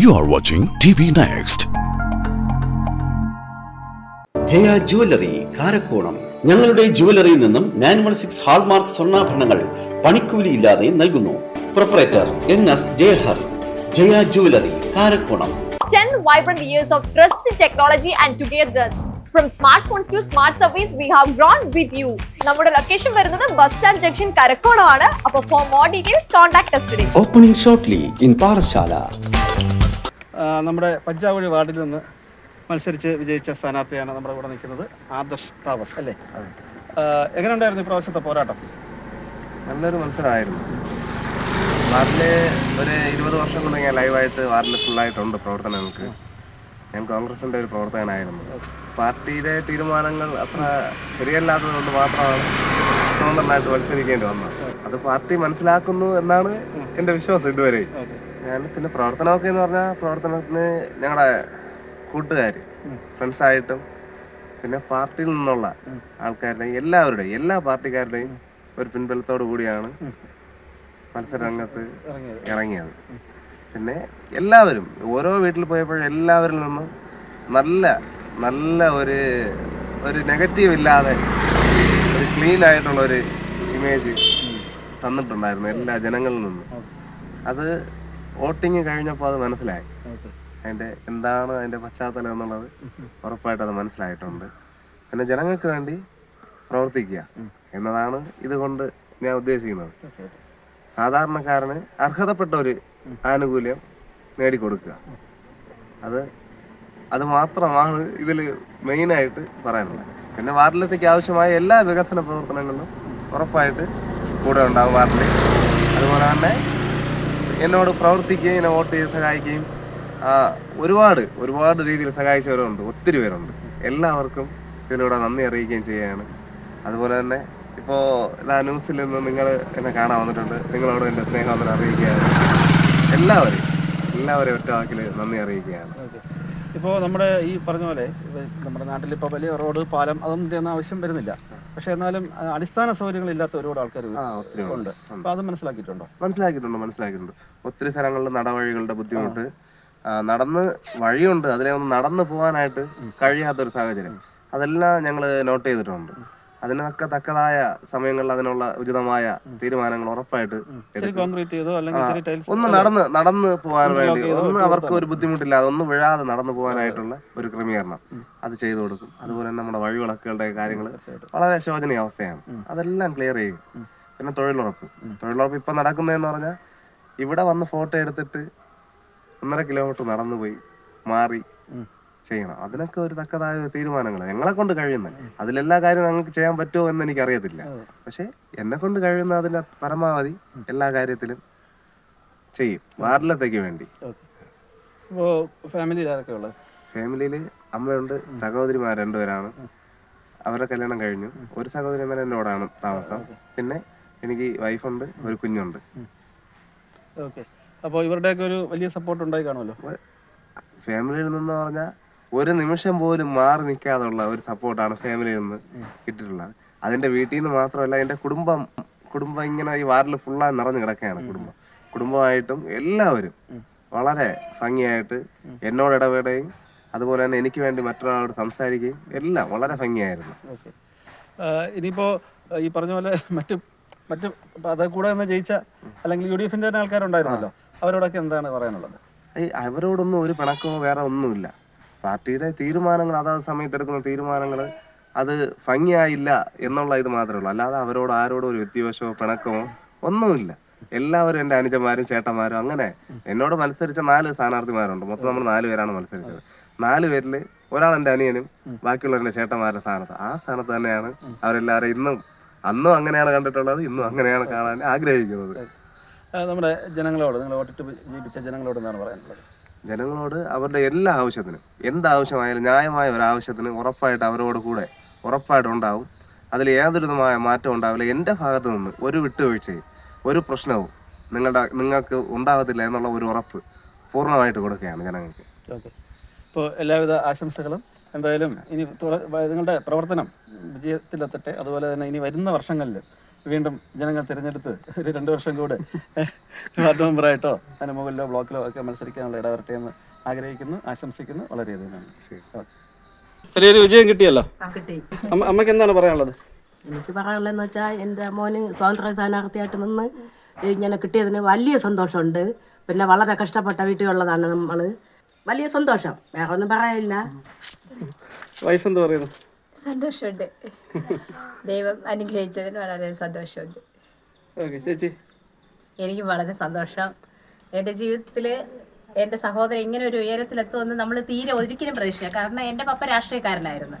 You watching T V next Jaya jewellery Karakonam. ഞങ്ങളുടെ ജുവലറിയിൽ നിന്നും നയൻ വൺ സിക്സ് ഹാൾമാർക്ക് സ്വർണാഭരണങ്ങൾ പണിക്കൂലിയില്ലാതെ നൽകുന്നു. Proprietor N S Jayahar. Jaya jewellery Karakonam. 10 vibrant years of trust technology and together. From smartphones to smart surveys, we have grown with you. നമ്മുടെ location വരുന്നത് bus stand junction കരക്കോണമാണ്. അപ്പോൾ for more details contact us opening shortly in Parassala നമ്മുടെ പഞ്ചാവഴി വാർഡിൽ നിന്ന് മത്സരിച്ച് വിജയിച്ച സ്ഥാനാർത്ഥിയാണ് നമ്മുടെ കൂടെ നിൽക്കുന്നത് ആദർശ് താമസ് അല്ലേ? എങ്ങനെ എങ്ങനെയുണ്ടായിരുന്നു ഈ പ്രാവശ്യത്തെ പോരാട്ടം? നല്ലൊരു മത്സരമായിരുന്നു. വാർഡിൽ ഒരു ഇരുപത് വർഷം തുടങ്ങിയ ഞാൻ ലൈവായിട്ട് വാർഡിൽ ഫുള്ളായിട്ടുണ്ട് പ്രവർത്തനങ്ങൾക്ക് ഞാൻ കോൺഗ്രസിന്റെ ഒരു പ്രവർത്തകനായിരുന്നു. പാർട്ടിയുടെ തീരുമാനങ്ങൾ അത്ര ശരിയല്ലാത്തത് കൊണ്ട് മാത്രമാണ് സ്വതന്ത്രനായിട്ട് മത്സരിക്കേണ്ടി വന്നത്. അത് പാർട്ടി മനസ്സിലാക്കുന്നു എന്നാണ് എന്റെ വിശ്വാസം ഇതുവരെ. ഞാൻ പിന്നെ പ്രവർത്തനമൊക്കെ എന്ന് പറഞ്ഞാൽ പ്രവർത്തനത്തിന് ഞങ്ങളുടെ കൂട്ടുകാർ ഫ്രണ്ട്സായിട്ടും പിന്നെ പാർട്ടിയിൽ നിന്നുള്ള ആൾക്കാരുടെയും എല്ലാവരുടെയും എല്ലാ പാർട്ടിക്കാരുടെയും ഒരു പിൻബലത്തോടു കൂടിയാണ് മത്സരരംഗത്ത് ഇറങ്ങിയത്. പിന്നെ എല്ലാവരും ഓരോ വീട്ടിൽ പോയപ്പോഴും എല്ലാവരിൽ നിന്നും നല്ല നല്ല ഒരു ഒരു നെഗറ്റീവ് ഇല്ലാതെ ഒരു ക്ലീൻ ആയിട്ടുള്ള ഒരു ഇമേജ് തന്നിട്ടുണ്ടായിരുന്നു എല്ലാ ജനങ്ങളിൽ നിന്നും. അത് വോട്ടിങ് കഴിഞ്ഞപ്പോൾ അത് മനസ്സിലായി. അതിന്റെ എന്താണ് അതിന്റെ പശ്ചാത്തലം എന്നുള്ളത് ഉറപ്പായിട്ട് അത് മനസ്സിലായിട്ടുണ്ട്. പിന്നെ ജനങ്ങൾക്ക് വേണ്ടി പ്രവർത്തിക്കുക എന്നതാണ് ഇതുകൊണ്ട് ഞാൻ ഉദ്ദേശിക്കുന്നത്. സാധാരണക്കാരന് അർഹതപ്പെട്ട ഒരു ആനുകൂല്യം നേടിക്കൊടുക്കുക. അത് അത് മാത്രമാണ് ഇതിൽ മെയിനായിട്ട് പറയാനുള്ളത്. പിന്നെ വാർഡിലത്തേക്ക് ആവശ്യമായ എല്ലാ വികസന പ്രവർത്തനങ്ങളിലും ഉറപ്പായിട്ട് കൂടെ ഉണ്ടാകും വാർഡിൽ അതുപോലെ തന്നെ എന്നോട് പ്രവർത്തിക്കുകയും എന്നെ വോട്ട് ചെയ്ത് സഹായിക്കുകയും ഒരുപാട് ഒരുപാട് രീതിയിൽ സഹായിച്ചവരുണ്ട് ഒത്തിരി പേരുണ്ട്. എല്ലാവർക്കും ഇതിലൂടെ നന്ദി അറിയിക്കുകയും ചെയ്യുകയാണ്. അതുപോലെ തന്നെ ഇപ്പോൾ ഇതാ ന്യൂസിൽ നിന്ന് നിങ്ങൾ എന്നെ കാണാൻ വന്നിട്ടുണ്ട്. നിങ്ങളോട് എന്റെ സ്നേഹം അറിയിക്കുകയാണ്. എല്ലാവരും എല്ലാവരെയും ഒറ്റ വാക്കിൽ നന്ദി അറിയിക്കുകയാണ്. ഇപ്പോൾ നമ്മുടെ ഈ പറഞ്ഞ പോലെ നമ്മുടെ നാട്ടിൽ ഇപ്പോൾ വലിയ റോഡ് പാലം അതൊന്നും ആവശ്യം വരുന്നില്ല. പക്ഷേ എന്നാലും അടിസ്ഥാന സൗകര്യങ്ങൾ ഇല്ലാത്ത ഒരുപാട് ആൾക്കാർ ഉണ്ട്. അപ്പൊ അത് മനസ്സിലാക്കിയിട്ടുണ്ടോ? മനസ്സിലാക്കിയിട്ടുണ്ട് മനസ്സിലാക്കിയിട്ടുണ്ട്. ഒത്തിരി സ്ഥലങ്ങളിൽ നടവഴികളുടെ ബുദ്ധിമുട്ട്. നടന്ന് വഴിയുണ്ട്. അതിലെ ഒന്ന് നടന്നു പോകാനായിട്ട് കഴിയാത്തൊരു സാഹചര്യം. അതെല്ലാം ഞങ്ങൾ നോട്ട് ചെയ്തിട്ടുണ്ട്. അതിനൊക്കെ തക്കതായ സമയങ്ങളിൽ അതിനുള്ള ഉചിതമായ തീരുമാനങ്ങൾ ഉറപ്പായിട്ട് ഒന്ന് നടന്ന് നടന്ന് പോകാൻ വേണ്ടി ഒന്ന് അവർക്ക് ഒരു ബുദ്ധിമുട്ടില്ലാതെ ഒന്ന് വിഴാതെ നടന്നു പോകാനായിട്ടുള്ള ഒരു ക്രമീകരണം അത് ചെയ്തു കൊടുക്കും. അതുപോലെ തന്നെ നമ്മുടെ വഴിവിളക്കുകളുടെ കാര്യങ്ങൾ വളരെ ശോചനീയ അവസ്ഥയാണ്. അതെല്ലാം ക്ലിയർ ചെയ്യും. പിന്നെ തൊഴിലുറപ്പ്. തൊഴിലുറപ്പ് ഇപ്പൊ നടക്കുന്നതെന്ന് പറഞ്ഞാൽ ഇവിടെ വന്ന് ഫോട്ടോ എടുത്തിട്ട് ഒന്നര കിലോമീറ്റർ നടന്നു പോയി മാറി ചെയ്യണം. അതിനൊക്കെ ഒരു തക്കതായ തീരുമാനങ്ങൾ ഞങ്ങളെ കൊണ്ട് കഴിയുന്നത് അതിലെല്ലാ കാര്യവും ഞങ്ങൾക്ക് ചെയ്യാൻ പറ്റുമോ എന്ന് എനിക്ക് അറിയത്തില്ല പക്ഷെ എന്നെ കൊണ്ട് കഴിയുന്ന അതിന്റെ പരമാവധി എല്ലാ കാര്യത്തിലും ചെയ്യും. വാർഡിലത്തേക്ക് വേണ്ടി. ഫാമിലിയിൽ അമ്മയുണ്ട് സഹോദരിമാർ രണ്ടുപേരാണ്. അവരുടെ കല്യാണം കഴിഞ്ഞു. ഒരു സഹോദരി എന്നാൽ എന്റെ ആണ് താമസം പിന്നെ എനിക്ക് വൈഫുണ്ട് ഒരു കുഞ്ഞുണ്ട്. ഓക്കെ. അപ്പോൾ ഇവരുടെയൊക്കെ ഒരു വലിയ സപ്പോർട്ട് ഉണ്ടായി കാണുമല്ലോ? ഫാമിലിയിൽ നിന്ന് പറഞ്ഞാൽ ഒരു നിമിഷം പോലും മാറി നിൽക്കാതുള്ള ഒരു സപ്പോർട്ടാണ് ഫാമിലിയിൽ നിന്ന് കിട്ടിയിട്ടുള്ളത്. അതിന്റെ വീട്ടിൽ നിന്ന് മാത്രമല്ല എന്റെ കുടുംബം കുടുംബം ഇങ്ങനെ ഈ വാർഡിൽ ഫുള്ളായി നിറഞ്ഞു കിടക്കുകയാണ് കുടുംബം. കുടുംബമായിട്ടും എല്ലാവരും വളരെ ഭംഗിയായിട്ട് എന്നോട് ഇടപെടുകയും അതുപോലെ തന്നെ എനിക്ക് വേണ്ടി മറ്റൊരാളോട് സംസാരിക്കുകയും എല്ലാം വളരെ ഭംഗിയായിരുന്നു. ഇനിയിപ്പോ ഈ പറഞ്ഞ പോലെ മറ്റു മറ്റു അത് കൂടെ നിന്ന് ജയിച്ച അല്ലെങ്കിൽ യു ഡി എഫിന്റെ തന്നെ ആൾക്കാരുണ്ടായിരുന്നല്ലോ. അവരോടൊക്കെ എന്താണ് പറയാനുള്ളത്? ഈ അവരോടൊന്നും ഒരു പിണക്കമോ വേറെ ഒന്നുമില്ല. പാർട്ടിയുടെ തീരുമാനങ്ങൾ അതാത് സമയത്ത് എടുക്കുന്ന തീരുമാനങ്ങൾ അത് ഭംഗിയായില്ല എന്നുള്ള ഇത് മാത്രമേ ഉള്ളൂ. അല്ലാതെ അവരോട് ആരോടും ഒരു വ്യത്യാസമോ പിണക്കമോ ഒന്നുമില്ല. എല്ലാവരും എന്റെ അനുജന്മാരും ചേട്ടന്മാരും അങ്ങനെ എന്നോട് മത്സരിച്ച നാല് സ്ഥാനാർത്ഥിമാരുണ്ട്. മൊത്തം നമ്മൾ നാല് പേരാണ് മത്സരിച്ചത്. നാല് പേരിൽ ഒരാൾ എന്റെ അനിയനും ബാക്കിയുള്ളവരുടെ ചേട്ടന്മാരുടെ സ്ഥാനത്ത്. ആ സ്ഥാനത്ത് തന്നെയാണ് അവരെല്ലാവരും ഇന്നും അന്നും അങ്ങനെയാണ് കണ്ടിട്ടുള്ളത് ഇന്നും അങ്ങനെയാണ് കാണാൻ ആഗ്രഹിക്കുന്നത്. നമ്മുടെ ജനങ്ങളോട് നിങ്ങൾ വോട്ടിട്ട് ജയിപ്പിച്ച ജനങ്ങളോട് എന്താണ് പറയാനുള്ളത്? ജനങ്ങളോട് അവരുടെ എല്ലാ ആവശ്യത്തിനും എന്താവശ്യമായാലും ന്യായമായ ഒരു ആവശ്യത്തിന് ഉറപ്പായിട്ട് അവരോട് കൂടെ ഉറപ്പായിട്ട് ഉണ്ടാവും അതിൽ യാതൊരു വിധമായ മാറ്റം ഉണ്ടാവില്ല. എന്റെ ഭാഗത്ത് നിന്ന് ഒരു വിട്ടുവീഴ്ചയും ഒരു പ്രശ്നവും നിങ്ങളുടെ നിങ്ങൾക്ക് ഉണ്ടാകത്തില്ല എന്നുള്ള ഒരു ഉറപ്പ് പൂർണമായിട്ട് കൊടുക്കുകയാണ് ജനങ്ങൾക്ക്. ഇപ്പോൾ എല്ലാവിധ ആശംസകളും. എന്തായാലും ഇനി നിങ്ങളുടെ പ്രവർത്തനം വിജയത്തിലെത്തട്ടെ. അതുപോലെ തന്നെ ഇനി വരുന്ന വർഷങ്ങളിൽ വീണ്ടും ജനങ്ങൾ തിരഞ്ഞെടുത്ത് ഒരു രണ്ട് വർഷം കൂടെ വാർഡ് മെമ്പറായിട്ടോ അതിന് മുകളിലോ ബ്ലോക്കിലോ ഒക്കെ മത്സരിക്കാനുള്ള ഇടവരട്ടെ എന്ന് ആഗ്രഹിക്കുന്നു ആശംസിക്കുന്നു വളരെയധികം നന്ദി. വലിയൊരു വിജയം കിട്ടിയല്ലോ? കിട്ടി. അമ്മ അമ്മയ്ക്ക് എന്താണ് പറയാനുള്ളത്? എനിക്ക് പറയാനുള്ളതെന്ന് വെച്ചാൽ എന്റെ മോന് സ്വാതന്ത്ര്യ സ്ഥാനാർത്ഥിയായിട്ട് നിന്ന് ഇങ്ങനെ കിട്ടിയതിന് വലിയ സന്തോഷമുണ്ട്. പിന്നെ വളരെ കഷ്ടപ്പെട്ട വീട്ടിലുള്ളതാണ് നമ്മൾ വലിയ സന്തോഷം. വേറെ ഒന്നും പറയാനില്ല വൈഫ് എന്ത് പറയുന്നു? സന്തോഷമുണ്ട്. ദൈവം അനുഗ്രഹിച്ചതിന് വളരെ സന്തോഷമുണ്ട്. ഓക്കെ ചേച്ചി. എനിക്ക് വളരെ സന്തോഷം. എന്റെ ജീവിതത്തിൽ എന്റെ സഹോദരൻ ഇങ്ങനെ ഒരു ഉയരത്തിലെത്തുമെന്ന് നമ്മൾ തീരെ ഒരിക്കലും പ്രതീക്ഷിക്കുക കാരണം എന്റെ പപ്പ രാഷ്ട്രീയക്കാരനായിരുന്നു.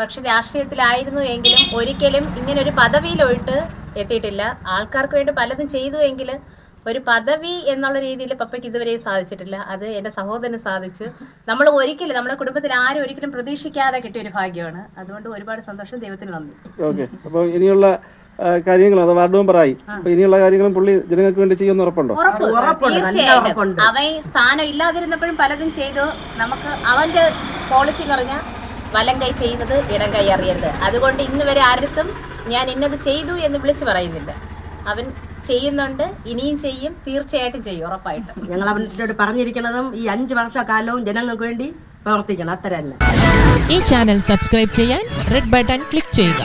പക്ഷെ രാഷ്ട്രീയത്തിലായിരുന്നു എങ്കിലും ഒരിക്കലും ഇങ്ങനെ ഒരു പദവിയിലോട്ട് എത്തിയിട്ടില്ല. ആൾക്കാർക്ക് വേണ്ടി പലതും ചെയ്തു എങ്കിൽ ഒരു പദവി എന്നുള്ള രീതിയിൽ പപ്പയ്ക്ക് ഇതുവരെ സാധിച്ചിട്ടില്ല. അത് എന്റെ സഹോദരന് സാധിച്ചു. നമ്മൾ ഒരിക്കലും നമ്മുടെ കുടുംബത്തിൽ ആരും ഒരിക്കലും പ്രതീക്ഷിക്കാതെ കിട്ടിയ ഒരു ഭാഗ്യമാണ്. അതുകൊണ്ട് ഒരുപാട് സന്തോഷം ദൈവത്തിന് നന്ദി. ഓക്കെ. അപ്പോൾ ഇനിയുള്ള കാര്യങ്ങൾ അത് വാർഡ് മെമ്പറായി അപ്പോൾ ഇനിയുള്ള കാര്യങ്ങളും പുള്ളി ജനങ്ങൾക്ക് വേണ്ടി ചെയ്യുമെന്ന് ഉറപ്പുണ്ടോ? ഉറപ്പുണ്ട്. നല്ല തീർച്ചയായിട്ടും. അവൻ സ്ഥാനം ഇല്ലാതിരുന്നപ്പോഴും പലതും ചെയ്തു. നമുക്ക് അവന്റെ പോളിസി എന്ന് പറഞ്ഞാൽ വലം കൈ ചെയ്യുന്നത് ഇടം കൈ അറിയരുത്. അതുകൊണ്ട് ഇന്ന് വരെ ആരുടെ ഞാൻ ഇന്നത് ചെയ്തു എന്ന് വിളിച്ചു പറയുന്നില്ല. അവൻ ചെയ്യുന്നുണ്ട് ഇനിയും ചെയ്യും തീർച്ചയായിട്ടും ചെയ്യും ഉറപ്പായിട്ടും. ഞങ്ങൾ അവനോട് പറഞ്ഞിരിക്കുന്നതും ഈ അഞ്ച് വർഷക്കാലവും ജനങ്ങൾക്ക് വേണ്ടി പ്രവർത്തിക്കണം. അത്ര തന്നെ ഈ ചാനൽ സബ്സ്ക്രൈബ് ചെയ്യാൻ റെഡ് ബട്ടൺ ക്ലിക്ക് ചെയ്യുക.